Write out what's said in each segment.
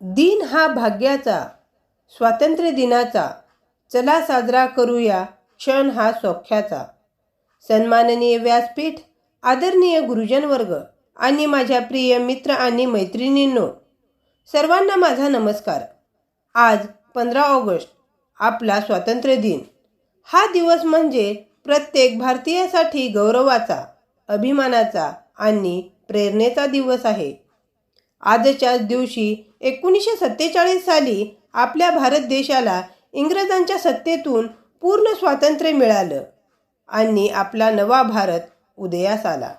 दिन हा भाग्याचा स्वातंत्र्य दिनाचा चला साजरा करूया क्षण हा सौख्याचा. सन्माननीय व्यासपीठ आदरणीय गुरुजनवर्ग आणि माझ्या प्रिय मित्र आणि मैत्रिणींनो सर्वांना माझा नमस्कार. आज पंधरा ऑगस्ट आपला स्वातंत्र्य दिन. हा दिवस म्हणजे प्रत्येक भारतीयासाठी गौरवाचा अभिमानाचा आणि प्रेरणेचा दिवस आहे. आजच्याच दिवशी एकोणीसशे सत्तेचाळीस साली आपल्या भारत देशाला इंग्रजांच्या सत्तेतून पूर्ण स्वातंत्र्य मिळालं आणि आपला नवा भारत उदयास आला.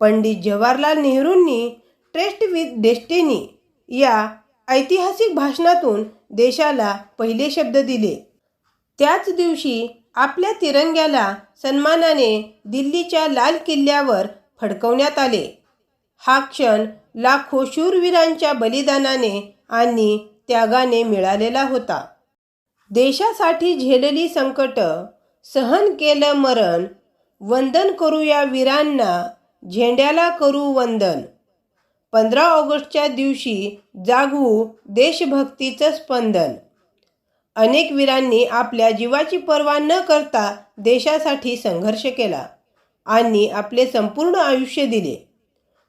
पंडित जवाहरलाल नेहरूंनी ट्रेस्ट विथ डेस्टिनी या ऐतिहासिक भाषणातून देशाला पहिले शब्द दिले. त्याच दिवशी आपल्या तिरंग्याला सन्मानाने दिल्लीच्या लाल किल्ल्यावर फडकवण्यात आले. हा क्षण लाखो शूरवीरांच्या बलिदानाने आणि त्यागाने मिळालेला होता. देशासाठी झेलली संकट सहन केलं मरण वंदन करूया वीरांना झेंड्याला करू वंदन. पंधरा ऑगस्टच्या दिवशी जागवू देशभक्तीचं स्पंदन. अनेक वीरांनी आपल्या जीवाची पर्वा न करता देशासाठी संघर्ष केला आणि आपले संपूर्ण आयुष्य दिले.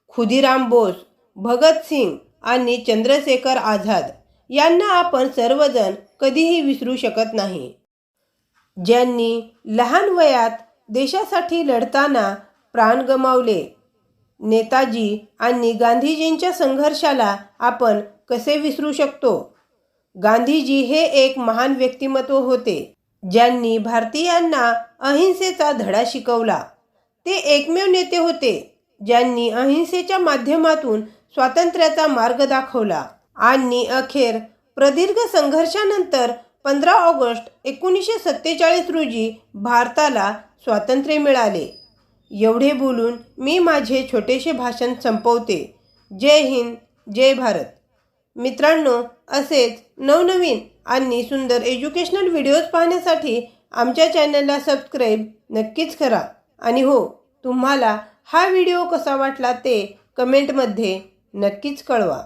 खुदिराम बोस भगतसिंग आणि चंद्रशेखर आझाद यांना आपण सर्वजण कधीही विसरू शकत नाही. ज्यांनी लहान वयात देशासाठी लढताना प्राण गमावले नेताजी आणि गांधीजींच्या संघर्षाला आपण कसे विसरू शकतो? गांधीजी हे एक महान व्यक्तिमत्व होते ज्यांनी भारतीयांना अहिंसेचा धडा शिकवला. ते एकमेव नेते होते. ज्यांनी अहिंसेच्या माध्यमातून स्वातंत्र्याचा मार्ग दाखवला. आणि अखेर प्रदीर्घ संघर्षानंतर पंधरा ऑगस्ट एकोणीसशे सत्तेचाळीस रोजी भारताला स्वातंत्र्य मिळाले. एवढे बोलून मी माझे छोटेसे भाषण संपवते. जय हिंद जय भारत. मित्रांनो असेच नवनवीन आणि सुंदर एज्युकेशनल व्हिडिओज पाहण्यासाठी आमच्या चॅनलला सबस्क्राईब नक्कीच करा. आणि हो तुम्हाला हा व्हिडिओ कसा वाटला ते कमेंटमध्ये नक्कीच कळवा.